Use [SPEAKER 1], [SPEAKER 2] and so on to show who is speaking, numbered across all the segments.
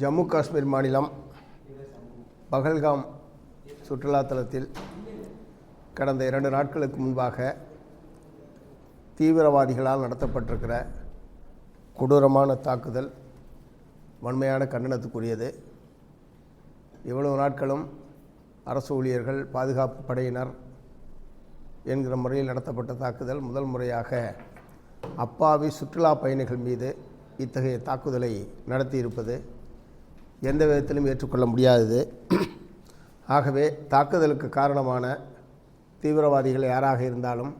[SPEAKER 1] ஜம்மு காஷ்மீர் மாநிலம் பகல்காம் சுற்றுலாத்தலத்தில் கடந்த இரண்டு நாட்களுக்கு முன்பாக தீவிரவாதிகளால் நடத்தப்பட்டிருக்கிற கொடூரமான தாக்குதல் வன்மையான கண்டனத்துக்குரியது. இவ்வளவு நாட்களும் அரசு ஊழியர்கள் பாதுகாப்பு படையினர் என்கிற முறையில் நடத்தப்பட்ட தாக்குதல் முதல் முறையாக அப்பாவி சுற்றுலா பயணிகள் மீது இத்தகைய தாக்குதலை நடத்தியிருப்பது. எந்த விதத்திலும் ஏற்றுக்கொள்ள முடியாதது. ஆகவே தாக்குதலுக்கு காரணமான தீவிரவாதிகள் யாராக இருந்தாலும்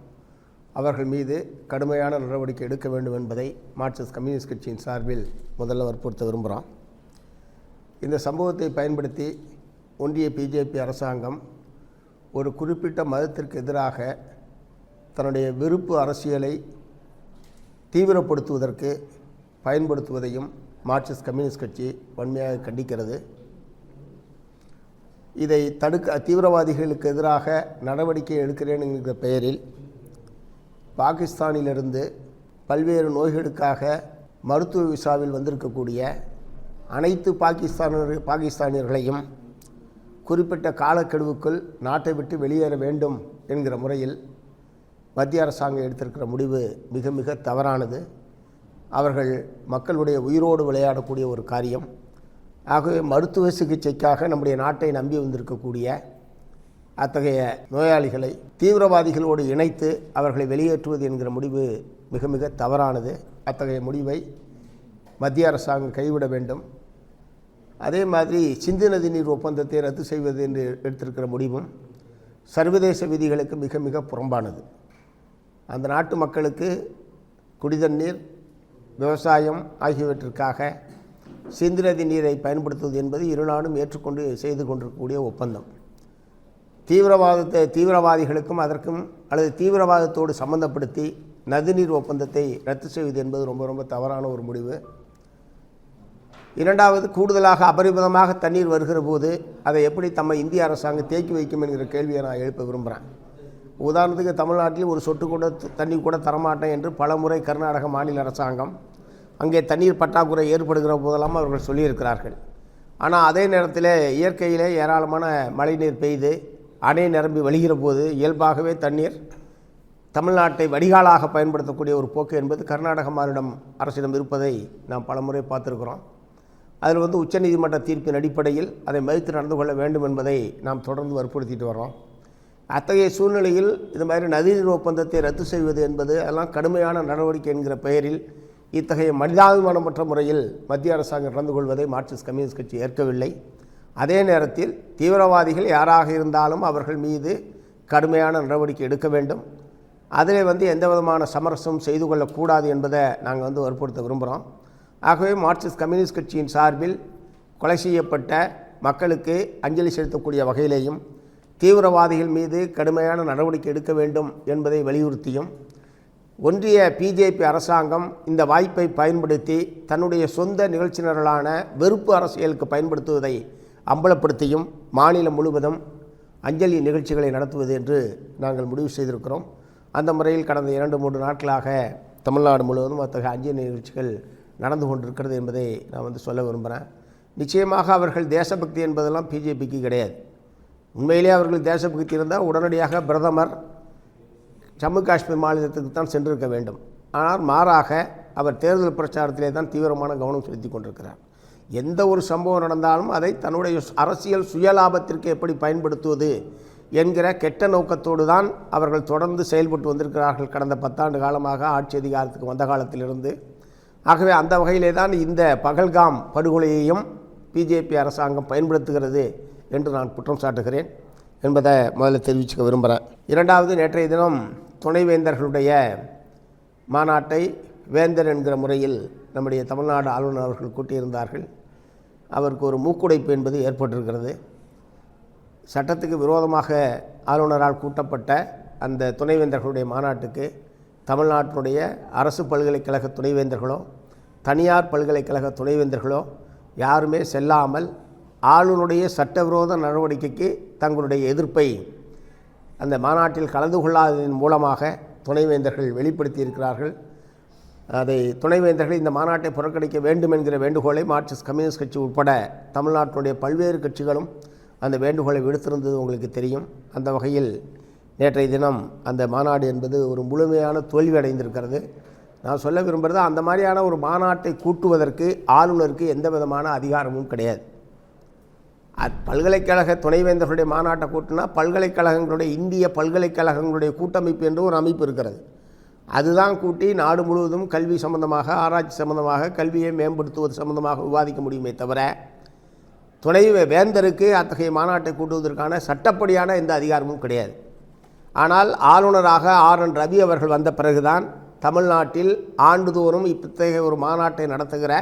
[SPEAKER 1] அவர்கள் மீது கடுமையான நடவடிக்கை எடுக்க வேண்டும் என்பதை மார்க்சிஸ்ட் கம்யூனிஸ்ட் கட்சியின் சார்பில் முதல்ல வற்புறுத்த விரும்புகிறோம் இந்த சம்பவத்தை பயன்படுத்தி ஒன்றிய பிஜேபி அரசாங்கம் ஒரு குறிப்பிட்ட மதத்திற்கு எதிராக தன்னுடைய விருப்பு அரசியலை தீவிரப்படுத்துவதற்கு பயன்படுத்துவதையும் மார்க்சிஸ்ட் கம்யூனிஸ்ட் கட்சி வன்மையாக கண்டிக்கிறது. இதை தடுக்க தீவிரவாதிகளுக்கு எதிராக நடவடிக்கை எடுக்கிறேன் என்கிற பெயரில் பாகிஸ்தானிலிருந்து பல்வேறு நோய்களுக்காக மருத்துவ விசாவில் வந்திருக்கக்கூடிய அனைத்து பாகிஸ்தானர் பாகிஸ்தானியர்களையும் குறிப்பிட்ட காலக்கெடுவுக்குள் நாட்டை விட்டு வெளியேற வேண்டும் என்கிற முறையில் மத்திய அரசாங்கம் எடுத்திருக்கிற முடிவு மிக மிக தவறானது. அவர்கள் மக்களுடைய உயிரோடு விளையாடக்கூடிய ஒரு காரியம். ஆகவே மருத்துவ சிகிச்சைக்காக நம்முடைய நாட்டை நம்பி வந்திருக்கக்கூடிய அத்தகைய நோயாளிகளை தீவிரவாதிகளோடு இணைத்து அவர்களை வெளியேற்றுவது என்கிற முடிவு மிக மிக தவறானது. அத்தகைய முடிவை மத்திய அரசாங்கம் கைவிட வேண்டும். அதே மாதிரி சிந்து நதி நீர் ஒப்பந்தத்தை ரத்து செய்வது என்று எடுத்திருக்கிற முடிவும் சர்வதேச விதிகளுக்கு மிக மிக புறம்பானது. அந்த நாட்டு மக்களுக்கு குடிதண்ணீர் விவசாயம் ஆகியவற்றிற்காக சிந்து நதி நீரை பயன்படுத்துவது என்பது இரு நாடும் ஏற்றுக்கொண்டு செய்து கொண்டிருக்கக்கூடிய ஒப்பந்தம். தீவிரவாதத்தை தீவிரவாதிகளுக்கும் அதற்கும் அல்லது தீவிரவாதத்தோடு சம்பந்தப்படுத்தி நதிநீர் ஒப்பந்தத்தை ரத்து செய்வது என்பது ரொம்ப ரொம்ப தவறான ஒரு முடிவு. இரண்டாவது கூடுதலாக அபரிமிதமாக தண்ணீர் வருகிற போது அதை எப்படி நம்ம இந்திய அரசாங்கம் தேக்கி வைக்கும் என்கிற கேள்வியை நான் எழுப்ப விரும்புகிறேன் உதாரணத்துக்கு தமிழ்நாட்டில் ஒரு சொட்டு கூட தண்ணி கூட தரமாட்டேன் என்று பல முறை கர்நாடக மாநில அரசாங்கம் அங்கே தண்ணீர் பற்றாக்குறை ஏற்படுகிற போதெல்லாம் அவர்கள் சொல்லியிருக்கிறார்கள். ஆனால் அதே நேரத்தில் இயற்கையிலே ஏராளமான மழைநீர் பெய்து அணை நிரம்பி வழிகிற போது இயல்பாகவே தண்ணீர் தமிழ்நாட்டை வடிகாலாக பயன்படுத்தக்கூடிய ஒரு போக்கு என்பது கர்நாடக மாநிலம் அரசிடம் இருப்பதை நாம் பலமுறை பார்த்துருக்கிறோம். அதில் வந்து உச்சநீதிமன்ற தீர்ப்பின் அடிப்படையில் அதை மதித்து நடந்து கொள்ள வேண்டும் என்பதை நாம் தொடர்ந்து வற்புறுத்திட்டு வரோம் அத்தகைய சூழ்நிலையில் இது மாதிரி நதிநீர் ஒப்பந்தத்தை ரத்து செய்வது என்பது அதெல்லாம் கடுமையான நடவடிக்கை என்கிற பெயரில் இத்தகைய மனிதாபிமானமற்ற முறையில் மத்திய அரசாங்கம் நடந்து கொள்வதை மார்க்சிஸ்ட் கம்யூனிஸ்ட் கட்சி ஏற்கவில்லை. அதே நேரத்தில் தீவிரவாதிகள் யாராக இருந்தாலும் அவர்கள் மீது கடுமையான நடவடிக்கை எடுக்க வேண்டும். அதிலே வந்து எந்த விதமான சமரசம் செய்து கொள்ளக்கூடாது என்பதை நாங்கள் வந்து வற்புறுத்த விரும்புகிறோம் ஆகவே மார்க்சிஸ்ட் கம்யூனிஸ்ட் கட்சியின் சார்பில் கொலை செய்யப்பட்ட மக்களுக்கு அஞ்சலி செலுத்தக்கூடிய வகையிலேயும் தீவிரவாதிகள் மீது கடுமையான நடவடிக்கை எடுக்க வேண்டும் என்பதை வலியுறுத்தியும் ஒன்றிய பிஜேபி அரசாங்கம் இந்த வாய்ப்பை பயன்படுத்தி தன்னுடைய சொந்த நிகழ்ச்சியினர்களான வெறுப்பு அரசியலுக்கு பயன்படுத்துவதை அம்பலப்படுத்தியும் மாநிலம் முழுவதும் அஞ்சலி நிகழ்ச்சிகளை நடத்துவது என்று நாங்கள் முடிவு செய்திருக்கிறோம். அந்த முறையில் கடந்த இரண்டு மூன்று நாட்களாக தமிழ்நாடு முழுவதும் அத்தகைய அஞ்சலி நிகழ்ச்சிகள் நடந்து கொண்டிருக்கிறது என்பதை நான் வந்து சொல்ல விரும்புகிறேன் நிச்சயமாக அவர்கள் தேசபக்தி என்பதெல்லாம் பிஜேபிக்கு கிடையாது. உண்மையிலே அவர்கள் தேசபக்தி இருந்தால் உடனடியாக பிரதமர் ஜம்மு காஷ்மீர் மாநிலத்துக்கு தான் சென்றிருக்க வேண்டும். ஆனால் மாறாக அவர் தேர்தல் பிரச்சாரத்திலே தான் தீவிரமான கவனம் செலுத்தி கொண்டிருக்கிறார். எந்த ஒரு சம்பவம் நடந்தாலும் அதை தன்னுடைய அரசியல் சுயலாபத்திற்கு எப்படி பயன்படுத்துவது என்கிற கெட்ட நோக்கத்தோடு தான் அவர்கள் தொடர்ந்து செயல்பட்டு வந்திருக்கிறார்கள் கடந்த பத்தாண்டு காலமாக ஆட்சி அதிகாரத்துக்கு வந்த காலத்திலிருந்து. ஆகவே அந்த வகையிலே தான் இந்த பகல்காம் படுகொலையையும் பிஜேபி அரசாங்கம் பயன்படுத்துகிறது என்று நான் குற்றம் சாட்டுகிறேன் என்பதை முதல்ல தெரிவிச்சுக்க விரும்புகிறேன். இரண்டாவது நேற்றைய தினம் துணைவேந்தர்களுடைய மாநாட்டை வேந்தர் என்கிற முறையில் நம்முடைய தமிழ்நாடு ஆளுநர் அவர்கள் கூட்டியிருந்தார்கள். அவருக்கு ஒரு மூக்குடைப்பு என்பது ஏற்பட்டிருக்கிறது. சட்டத்துக்கு விரோதமாக ஆளுநரால் கூட்டப்பட்ட அந்த துணைவேந்தர்களுடைய மாநாட்டுக்கு தமிழ்நாட்டினுடைய அரசு பல்கலைக்கழக துணைவேந்தர்களோ தனியார் பல்கலைக்கழக துணைவேந்தர்களோ யாருமே செல்லாமல் ஆளுநருடைய சட்டவிரோத நடவடிக்கைக்கு தங்களுடைய எதிர்ப்பை அந்த மாநாட்டில் கலந்து கொள்ளாததன் மூலமாக துணைவேந்தர்கள் வெளிப்படுத்தியிருக்கிறார்கள். அதை துணைவேந்தர்கள் இந்த மாநாட்டை புறக்கணிக்க வேண்டும் என்கிற வேண்டுகோளை மார்க்சிஸ்ட் கம்யூனிஸ்ட் கட்சி உட்பட தமிழ்நாட்டினுடைய பல்வேறு கட்சிகளும் அந்த வேண்டுகோளை விடுத்திருந்தது உங்களுக்கு தெரியும். அந்த வகையில் நேற்றைய தினம் அந்த மாநாடு என்பது ஒரு முழுமையான தோல்வி அடைந்திருக்கிறது நான் சொல்ல விரும்புகிறது அந்த மாதிரியான ஒரு மாநாட்டை கூட்டுவதற்கு ஆளுநருக்கு எந்த விதமான அதிகாரமும் கிடையாது. பல்கலைக்கழக துணைவேந்தர்களுடைய மாநாட்டை கூட்டினா பல்கலைக்கழகங்களுடைய இந்திய பல்கலைக்கழகங்களுடைய கூட்டமைப்பு என்று ஒரு அமைப்பு இருக்கிறது. அதுதான் கூட்டி நாடு முழுவதும் கல்வி சம்பந்தமாக ஆராய்ச்சி சம்பந்தமாக கல்வியை மேம்படுத்துவது சம்பந்தமாக விவாதிக்க முடியுமே தவிர துணை வேந்தருக்கு அத்தகைய மாநாட்டை கூட்டுவதற்கான சட்டப்படியான எந்த அதிகாரமும் கிடையாது. ஆனால் ஆளுநராக ஆர் என் ரவி அவர்கள் வந்த பிறகுதான் தமிழ்நாட்டில் ஆண்டுதோறும் இத்தகைய ஒரு மாநாட்டை நடத்துகிற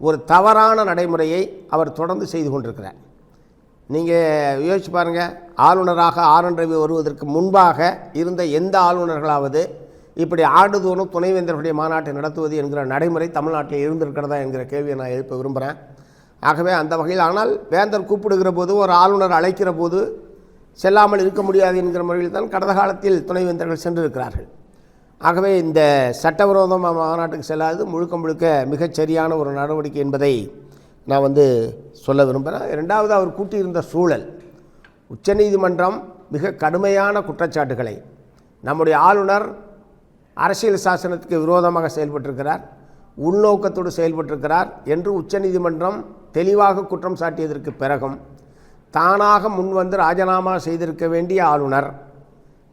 [SPEAKER 1] ஒரு தவறான நடைமுறையை அவர் தொடர்ந்து செய்து கொண்டிருக்கிறார். நீங்கள் யோசிச்சு பாருங்கள் ஆளுநராக ஆர் ரவி வருவதற்கு முன்பாக இருந்த எந்த ஆளுநர்களாவது இப்படி ஆண்டுதோறும் துணைவேந்தர்களுடைய மாநாட்டை நடத்துவது என்கிற நடைமுறை தமிழ்நாட்டில் இருந்திருக்கிறதா என்கிற கேள்வியை நான் எழுப்ப விரும்புகிறேன் ஆகவே அந்த வகையில் ஆனால் வேந்தர் கூப்பிடுகிற போது ஒரு ஆளுநர் அழைக்கிற போது செல்லாமல் இருக்க முடியாது என்கிற முறையில் தான் கடந்த காலத்தில் துணைவேந்தர்கள் சென்றிருக்கிறார்கள். ஆகவே இந்த சட்டவிரோதம் மாநாட்டுக்கு செல்லாதது முழுக்க முழுக்க மிகச் சரியான ஒரு நடவடிக்கை என்பதை நான் வந்து சொல்ல விரும்புகிறேன் ரெண்டாவது அவர் கூட்டியிருந்த சூழல். உச்சநீதிமன்றம் மிக கடுமையான குற்றச்சாட்டுகளை நம்முடைய ஆளுநர் அரசியல் சாசனத்துக்கு விரோதமாக செயல்பட்டிருக்கிறார் உள்நோக்கத்தோடு செயல்பட்டிருக்கிறார் என்று உச்சநீதிமன்றம் தெளிவாக குற்றம் சாட்டியதற்கு பிறகும் தானாக முன்வந்து ராஜினாமா செய்திருக்க வேண்டிய ஆளுநர்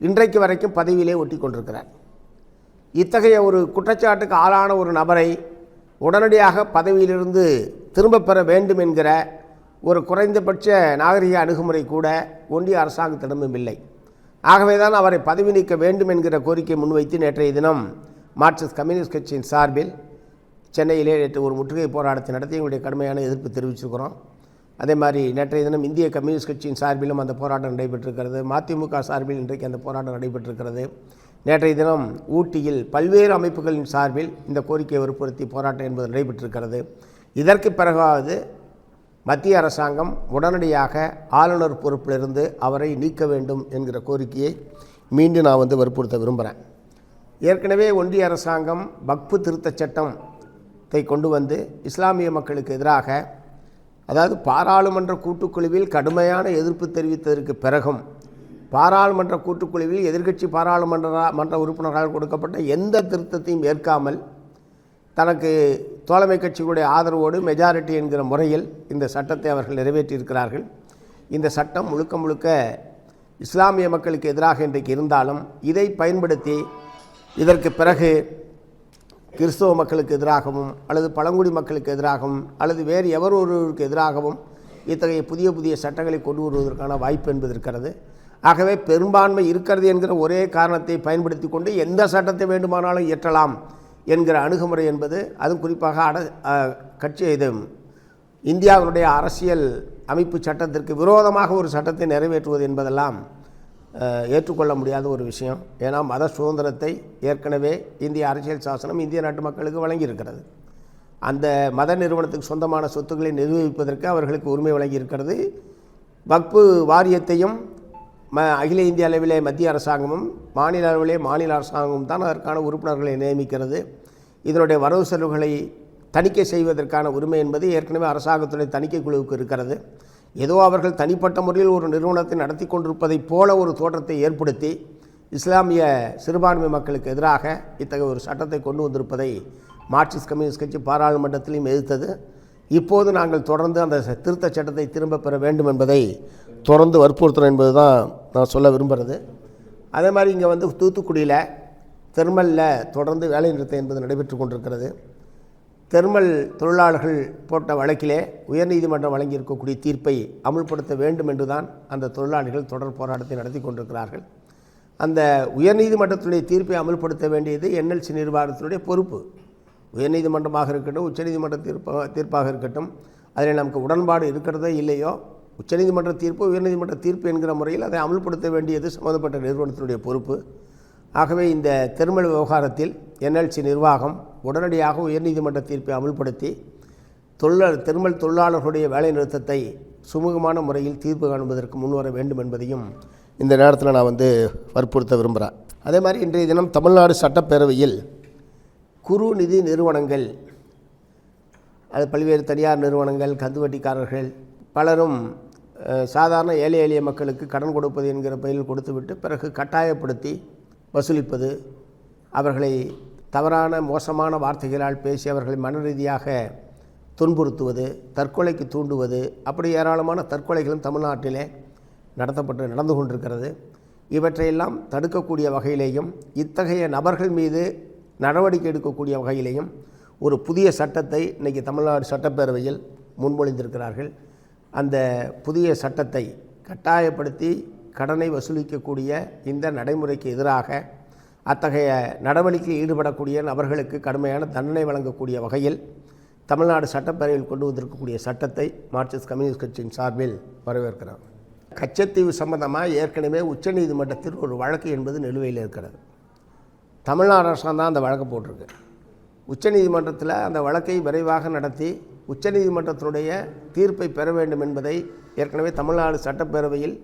[SPEAKER 1] இன்றைக்கு வரைக்கும் பதவியிலே ஒட்டி கொண்டிருக்கிறார். இத்தகைய ஒரு குற்றச்சாட்டுக்கு ஆளான ஒரு நபரை உடனடியாக பதவியிலிருந்து திரும்ப பெற வேண்டும் என்கிற ஒரு குறைந்தபட்ச நாகரிக அணுகுமுறை கூட ஒன்றிய அரசாங்கத்திடமும் இல்லை. ஆகவே தான் அவரை பதவி நீக்க வேண்டும் என்கிற கோரிக்கை முன்வைத்து நேற்றைய தினம் மார்க்சிஸ்ட் கம்யூனிஸ்ட் கட்சியின் சார்பில் சென்னையிலே நேற்று ஒரு முற்றுகை போராட்டத்தை நடத்தி எங்களுடைய கடுமையான எதிர்ப்பு தெரிவிச்சிருக்கிறோம். அதே மாதிரி நேற்றைய தினம் இந்திய கம்யூனிஸ்ட் கட்சியின் சார்பிலும் அந்த போராட்டம் நடைபெற்றிருக்கிறது. மதிமுக சார்பில் இன்றைக்கு அந்த போராட்டம் நடைபெற்றிருக்கிறது. நேற்றைய தினம் ஊட்டியில் பல்வேறு அமைப்புகளின் சார்பில் இந்த கோரிக்கையை வற்புறுத்தி போராட்டம் என்பது நடைபெற்றிருக்கிறது. இதற்கு பிறகாவது மத்திய அரசாங்கம் உடனடியாக ஆளுநர் பொறுப்பிலிருந்து அவரை நீக்க வேண்டும் என்கிற கோரிக்கையை மீண்டும் நான் வந்து வற்புறுத்த விரும்புகிறேன். ஏற்கனவே ஒன்றிய அரசாங்கம் வக்ஃபு திருத்தச் சட்டத்தை கொண்டு வந்து இஸ்லாமிய மக்களுக்கு எதிராக அதாவது பாராளுமன்ற கூட்டுக்குழுவில் கடுமையான எதிர்ப்பு தெரிவித்ததற்கு பிறகும் பாராளுமன்ற கூட்டுக்குழுவில் எதிர்க்கட்சி பாராளுமன்ற மன்ற உறுப்பினர்களால் கொடுக்கப்பட்ட எந்த திருத்தத்தையும் ஏற்காமல் தனக்கு தோழமை கட்சிகளுடைய ஆதரவோடு மெஜாரிட்டி என்கிற முறையில் இந்த சட்டத்தை அவர்கள் நிறைவேற்றியிருக்கிறார்கள். இந்த சட்டம் முழுக்க முழுக்க இஸ்லாமிய மக்களுக்கு எதிராக இன்றைக்கு இருந்தாலும் இதை பயன்படுத்தி இதற்கு பிறகு கிறிஸ்தவ மக்களுக்கு எதிராகவும் அல்லது பழங்குடி மக்களுக்கு எதிராகவும் அல்லது வேறு எவர் ஒருவருக்கு எதிராகவும் இத்தகைய புதிய புதிய சட்டங்களை கொண்டு வருவதற்கான வாய்ப்பு என்பது இருக்கிறது. ஆகவே பெரும்பான்மை இருக்கிறது என்கிற ஒரே காரணத்தை பயன்படுத்தி கொண்டு எந்த சட்டத்தை வேண்டுமானாலும் இயற்றலாம். என்கிற அணுகுமுறை என்பது அதுவும் குறிப்பாக அட கட்சி இது இந்தியாவினுடைய அரசியல் அமைப்பு சட்டத்திற்கு விரோதமாக ஒரு சட்டத்தை நிறைவேற்றுவது என்பதெல்லாம் ஏற்றுக்கொள்ள முடியாத ஒரு விஷயம். ஏன்னா மத சுதந்திரத்தை ஏற்கனவே இந்திய அரசியல் சாசனம் இந்திய நாட்டு மக்களுக்கு வழங்கியிருக்கிறது. அந்த மத நிறுவனத்துக்கு சொந்தமான சொத்துக்களை நிர்வகிப்பதற்கு அவர்களுக்கு உரிமை வழங்கியிருக்கிறது. வக்பு வாரியத்தையும் ம அகில இந்திய அளவிலே மத்திய அரசாங்கமும் மாநில அளவிலே மாநில அரசாங்கமும் தான் அதற்கான உறுப்பினர்களை நியமிக்கிறது. இதனுடைய வரவு செலவுகளை தணிக்கை செய்வதற்கான உரிமை என்பது ஏற்கனவே அரசாங்கத்துடைய தணிக்கை குழுவுக்கு இருக்கிறது. ஏதோ அவர்கள் தனிப்பட்ட முறையில் ஒரு நிறுவனத்தை நடத்தி கொண்டிருப்பதைப் போல ஒரு தோற்றத்தை ஏற்படுத்தி இஸ்லாமிய சிறுபான்மை மக்களுக்கு எதிராக இத்தகைய ஒரு சட்டத்தை கொண்டு வந்திருப்பதை மார்க்சிஸ்ட் கம்யூனிஸ்ட் கட்சி பாராளுமன்றத்திலையும் எதிர்த்தது. இப்போது நாங்கள் தொடர்ந்து அந்த திருத்த சட்டத்தை திரும்ப பெற வேண்டும் என்பதை தொடர்ந்து வற்புறுத்துறோம் என்பது தான் நான் சொல்ல விரும்புகிறது அதே மாதிரி இங்கே வந்து தூத்துக்குடியில் தெர்மலில் தொடர்ந்து வேலை நிறுத்தம் என்பது நடைபெற்று கொண்டிருக்கிறது. தெர்மல் தொழிலாளர்கள் போட்ட வழக்கிலே உயர்நீதிமன்றம் வழங்கியிருக்கக்கூடிய தீர்ப்பை அமுல்படுத்த வேண்டும் என்றுதான் அந்த தொழிலாளிகள் தொடர் போராட்டத்தை நடத்தி கொண்டிருக்கிறார்கள். அந்த உயர்நீதிமன்றத்துடைய தீர்ப்பை அமல்படுத்த வேண்டியது என்எல்சி நிர்வாகத்தினுடைய பொறுப்பு. உயர்நீதிமன்றமாக இருக்கட்டும் உச்சநீதிமன்ற தீர்ப்பாக தீர்ப்பாக இருக்கட்டும் அதில் நமக்கு உடன்பாடு இருக்கிறதோ இல்லையோ உச்சநீதிமன்ற தீர்ப்பு உயர்நீதிமன்ற தீர்ப்பு என்கிற முறையில் அதை அமல்படுத்த வேண்டியது சம்மந்தப்பட்ட நிறுவனத்தினுடைய பொறுப்பு. ஆகவே இந்த தெருமல் விவகாரத்தில் என்எல்சி நிர்வாகம் உடனடியாக உயர்நீதிமன்ற தீர்ப்பை அமல்படுத்தி தொழிலாளர் தெருமல் தொழிலாளர்களுடைய வேலைநிறுத்தத்தை சுமூகமான முறையில் தீர்ப்பு காண்பதற்கு முன்வர வேண்டும் என்பதையும் இந்த நேரத்தில் நான் வந்து வற்புறுத்த விரும்புகிறேன். அதே மாதிரி இன்றைய தினம் தமிழ்நாடு சட்டப்பேரவையில் குறு நிதி நிறுவனங்கள் அது பல்வேறு தனியார் நிறுவனங்கள் கந்துவட்டிக்காரர்கள் பலரும் சாதாரண ஏழை எளிய மக்களுக்கு கடன் கொடுப்பது என்கிற பெயரில் கொடுத்துவிட்டு பிறகு கட்டாயப்படுத்தி வசூலிப்பது அவர்களை தவறான மோசமான வார்த்தைகளால் பேசி அவர்களை மன ரீதியாக துன்புறுத்துவது தற்கொலைக்கு தூண்டுவது அப்படி ஏராளமான தற்கொலைகளும் தமிழ்நாட்டிலே நடத்தப்பட்டு நடந்து கொண்டிருக்கிறது. இவற்றையெல்லாம் தடுக்கக்கூடிய வகையிலேயும் இத்தகைய நபர்கள் மீது நடவடிக்கை எடுக்கக்கூடிய வகையிலேயும் ஒரு புதிய சட்டத்தை இன்றைக்கி தமிழ்நாடு சட்டப்பேரவையில் முன்மொழிந்திருக்கிறார்கள். அந்த புதிய சட்டத்தை கட்டாயப்படுத்தி கடனை வசூலிக்கக்கூடிய இந்த நடைமுறைக்கு எதிராக அத்தகைய நடவடிக்கையில் ஈடுபடக்கூடிய நபர்களுக்கு கடுமையான தண்டனை வழங்கக்கூடிய வகையில் தமிழ்நாடு சட்டப்பேரவையில் கொண்டு வந்திருக்கக்கூடிய சட்டத்தை மார்க்சிஸ்ட் கம்யூனிஸ்ட் கட்சியின் சார்பில் வரவேற்கிறோம் கச்சத்தீவு சம்பந்தமாக ஏற்கனவே உச்சநீதிமன்றத்தில் ஒரு வழக்கு என்பது நிலுவையில் இருக்கிறது. தமிழ்நாடு அரசாங்கம் தான் அந்த வழக்கு போட்டிருக்கு. உச்சநீதிமன்றத்தில் அந்த வழக்கை விரைவாக நடத்தி உச்சநீதிமன்றத்தினுடைய தீர்ப்பை பெற வேண்டும் என்பதை ஏற்கனவே தமிழ்நாடு சட்டப்பேரவையில்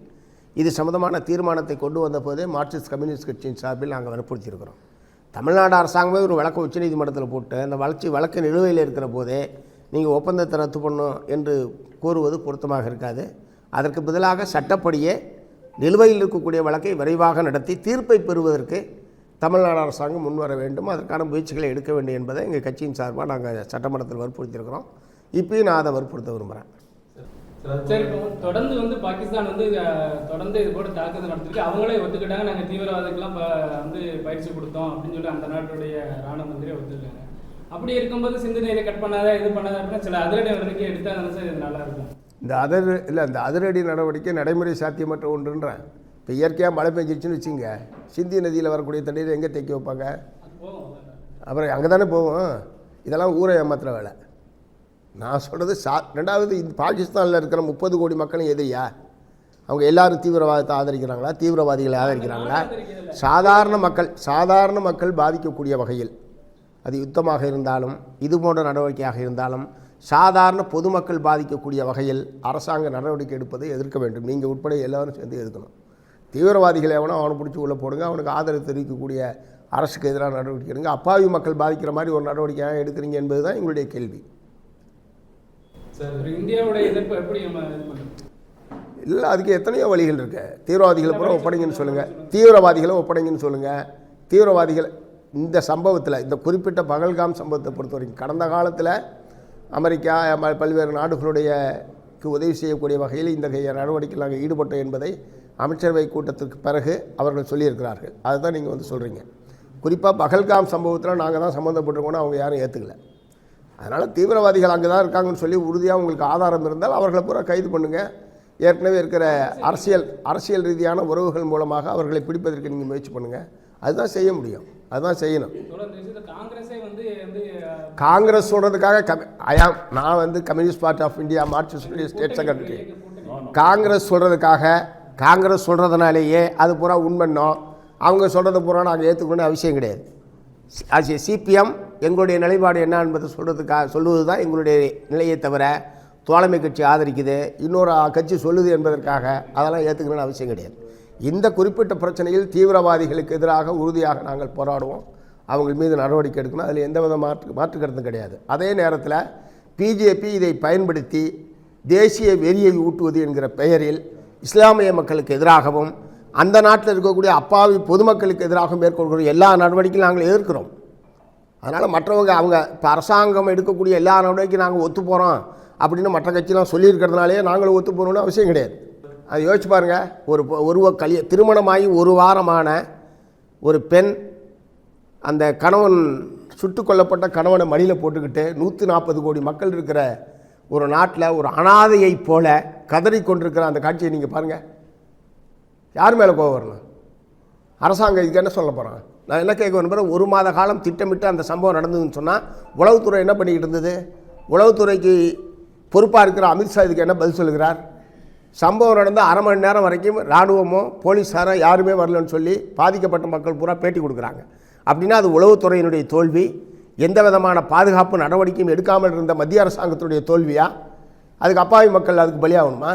[SPEAKER 1] இது சம்மந்தமான தீர்மானத்தை கொண்டு வந்த போதே மார்க்சிஸ்ட் கம்யூனிஸ்ட் கட்சியின் சார்பில் நாங்கள் வற்புறுத்தியிருக்கிறோம். தமிழ்நாடு அரசாங்கமே ஒரு வழக்கு உச்சநீதிமன்றத்தில் போட்டு அந்த வளர்ச்சி வழக்கு நிலுவையில் இருக்கிற போதே நீங்கள் ஒப்பந்தத்தை ரத்து பண்ணும் என்று கூறுவது பொருத்தமாக இருக்காது. அதற்கு பதிலாக சட்டப்படியே நிலுவையில் இருக்கக்கூடிய வழக்கை விரைவாக நடத்தி தீர்ப்பை பெறுவதற்கு தமிழ்நாடு அரசாங்கம் முன்வர வேண்டும். அதற்கான முயற்சிகளை எடுக்க வேண்டும் என்பதை எங்கள் கட்சியின் சார்பாக நாங்கள் சட்டமன்றத்தில் வற்புறுத்தியிருக்கிறோம். இப்பயும் நான் அதை வற்புறுத்த விரும்புகிறேன்.
[SPEAKER 2] சரி தொடர்ந்து வந்து பாகிஸ்தான் வந்து தொடர்ந்து இது போல தாக்குதல் நடத்திருக்கு. அவங்களே ஒத்துக்கிட்டாங்க. நாங்கள் தீவிரவாதிகள்லாம் ப- வந்து பயிற்சி கொடுத்தோம் அப்படின்னு சொல்லி அந்த நாட்டுடைய ராணுவ மந்திரி ஒத்துக்கிட்டாங்க. அப்படி இருக்கும்போது சிந்து நீரை கட் பண்ணாத இது பண்ணாத அப்படின்னா சில அதிரடி நடவடிக்கை எடுத்தால் சார் இது நல்லா இருக்கும்
[SPEAKER 1] இந்த அதிர் இல்லை இந்த அதிரடி நடவடிக்கை நடைமுறை சாத்தியமற்ற ஒன்றுன்றேன். இப்போ இயற்கையாக மழை பெஞ்சிருச்சுன்னு வச்சுங்க சிந்தி நதியில் வரக்கூடிய தண்ணீரை எங்கே தேக்கி வைப்பாங்க? அப்புறம் அங்கே தானே போவோம் இதெல்லாம் ஊரை ஏமாத்துற வேலை. நான் சொல்கிறது சா ரெண்டாவது இந்த பாகிஸ்தானில் இருக்கிற முப்பது கோடி மக்களும் எதிரியா? அவங்க எல்லாரும் தீவிரவாதத்தை ஆதரிக்கிறாங்களா? தீவிரவாதிகளை ஆதரிக்கிறாங்களா? சாதாரண மக்கள் சாதாரண மக்கள் பாதிக்கக்கூடிய வகையில் அது யுத்தமாக இருந்தாலும் இது போன்ற நடவடிக்கையாக இருந்தாலும் சாதாரண பொதுமக்கள் பாதிக்கக்கூடிய வகையில் அரசாங்க நடவடிக்கை எடுப்பதை எதிர்க்க வேண்டும். நீங்கள் உட்பட எல்லாரும் சேர்ந்து எதிர்க்கணும். தீவிரவாதிகளை எவனோ அவனை பிடிச்சி உள்ளே போடுங்க அவனுக்கு ஆதரவு தெரிவிக்கக்கூடிய அரசுக்கு எதிரான நடவடிக்கை எடுங்க. அப்பாவி மக்கள் பாதிக்கிற மாதிரி ஒரு நடவடிக்கையாக எடுக்கிறீங்க என்பது தான் எங்களுடைய கேள்வி.
[SPEAKER 2] ஒரு இந்தியாவுடைய எதிர்ப்பு எப்படி நம்ம இது பண்ணுறது
[SPEAKER 1] இல்லை அதுக்கு எத்தனையோ வழிகள் இருக்கு. தீவிரவாதிகளை பூரா ஒப்படைங்கன்னு சொல்லுங்கள் தீவிரவாதிகளை ஒப்படைங்கன்னு சொல்லுங்கள் தீவிரவாதிகள் இந்த சம்பவத்தில் இந்த குறிப்பிட்ட பகல்காம் சம்பவத்தை பொறுத்த வரைக்கும் கடந்த காலத்தில் அமெரிக்கா பல்வேறு நாடுகளுடைய உதவி செய்யக்கூடிய வகையில் இத்தகைய நடவடிக்கையில் நாங்கள் ஈடுபட்டோம் என்பதை அமைச்சரவை கூட்டத்திற்கு பிறகு அவர்கள் சொல்லியிருக்கிறார்கள். அதுதான் நீங்கள் வந்து சொல்கிறீங்க குறிப்பாக பகல்காம் சம்பவத்தில் நாங்கள் தான் சம்மந்தப்பட்டிருக்கோம்னு அவங்க யாரும் ஏற்றுக்கல அதனால் தீவிரவாதிகள் அங்கே தான் இருக்காங்கன்னு சொல்லி உறுதியாக உங்களுக்கு ஆதாரம் இருந்தால் அவர்களை பூரா கைது பண்ணுங்கள் ஏற்கனவே இருக்கிற அரசியல் அரசியல் ரீதியான உறவுகள் மூலமாக அவர்களை பிடிப்பதற்கு நீங்கள் முயற்சி பண்ணுங்கள் அதுதான் செய்ய முடியும். அதுதான் செய்யணும்.
[SPEAKER 2] காங்கிரஸ்
[SPEAKER 1] சொல்கிறதுக்காக கமி ஐயாம் நான் வந்து communist party of India Marxist state secretary. Congress சொல்கிறதுக்காக காங்கிரஸ் சொல்கிறதுனாலேயே அது பூரா உண்மைன்னோ அவங்க சொல்கிறத பூரா நாங்கள் ஏற்றுக்கணும்னு அவசியம் கிடையாது. ஆசிய சிபிஎம் எங்களுடைய நிலைப்பாடு என்ன என்பதை சொல்கிறதுக்காக சொல்லுவது தான் எங்களுடைய நிலையை தவிர தோழமை கட்சி ஆதரிக்குது. இன்னொரு கட்சி சொல்லுது என்பதற்காக அதெல்லாம் ஏற்றுக்கணும்னு அவசியம் கிடையாது. இந்த குறிப்பிட்ட பிரச்சனையில் தீவிரவாதிகளுக்கு எதிராக உறுதியாக நாங்கள் போராடுவோம். அவங்க மீது நடவடிக்கை எடுக்கணும். அதில் எந்த வித மாற்று மாற்று கருத்தும் கிடையாது. அதே நேரத்தில் பிஜேபி இதை பயன்படுத்தி தேசிய வெறியை ஊட்டுவது என்கிற பெயரில் இஸ்லாமிய மக்களுக்கு எதிராகவும் அந்த நாட்டில் இருக்கக்கூடிய அப்பாவி பொதுமக்களுக்கு எதிராகவும் மேற்கொள்கிற எல்லா நடவடிக்கையும் நாங்கள் எதிர்க்கிறோம். அதனால் மற்றவங்க அவங்க இப்போ அரசாங்கம் எடுக்கக்கூடிய எல்லா நடவடிக்கையும் நாங்கள் ஒத்து போகிறோம் அப்படின்னு மற்ற கட்சியெலாம் சொல்லியிருக்கிறதுனாலே நாங்களும் ஒத்து போகணும்னு அவசியம் கிடையாது. அது யோசிச்சு பாருங்கள் ஒரு ஒரு கல்ய திருமணமாகி ஒரு வாரமான ஒரு பெண் அந்த கணவன் சுட்டு கொல்லப்பட்ட கணவனை மடியில் போட்டுக்கிட்டு நூற்றி நாற்பது கோடி மக்கள் இருக்கிற ஒரு நாட்டில் ஒரு அனாதையைப் போல கதறிக்கொண்டிருக்கிற அந்த காட்சியை நீங்கள் பாருங்கள் யார் மேலே கோவம் வரணும்? அரசாங்கம் இதுக்கு என்ன சொல்ல போகிறான் நான் என்ன கேட்க வேணும் ஒரு மாத காலம் திட்டமிட்டு அந்த சம்பவம் நடந்ததுன்னு சொன்னால் உளவுத்துறை என்ன பண்ணிக்கிட்டு இருந்தது? உளவுத்துறைக்கு பொறுப்பாக இருக்கிற அமித்ஷா இதுக்கு என்ன பதில் சொல்லுகிறார்? சம்பவம் நடந்த அரை மணி நேரம் வரைக்கும் இராணுவமோ போலீஸாரோ யாருமே வரலன்னு சொல்லி பாதிக்கப்பட்ட மக்கள் பூரா பேட்டி கொடுக்குறாங்க. அப்படின்னா அது உளவுத்துறையினுடைய தோல்வி. எந்த விதமான பாதுகாப்பு நடவடிக்கையும் எடுக்காமல் இருந்த மத்திய அரசாங்கத்துடைய தோல்வியா? அதுக்கு அப்பாவி மக்கள் அதுக்கு பலியாகணுமா?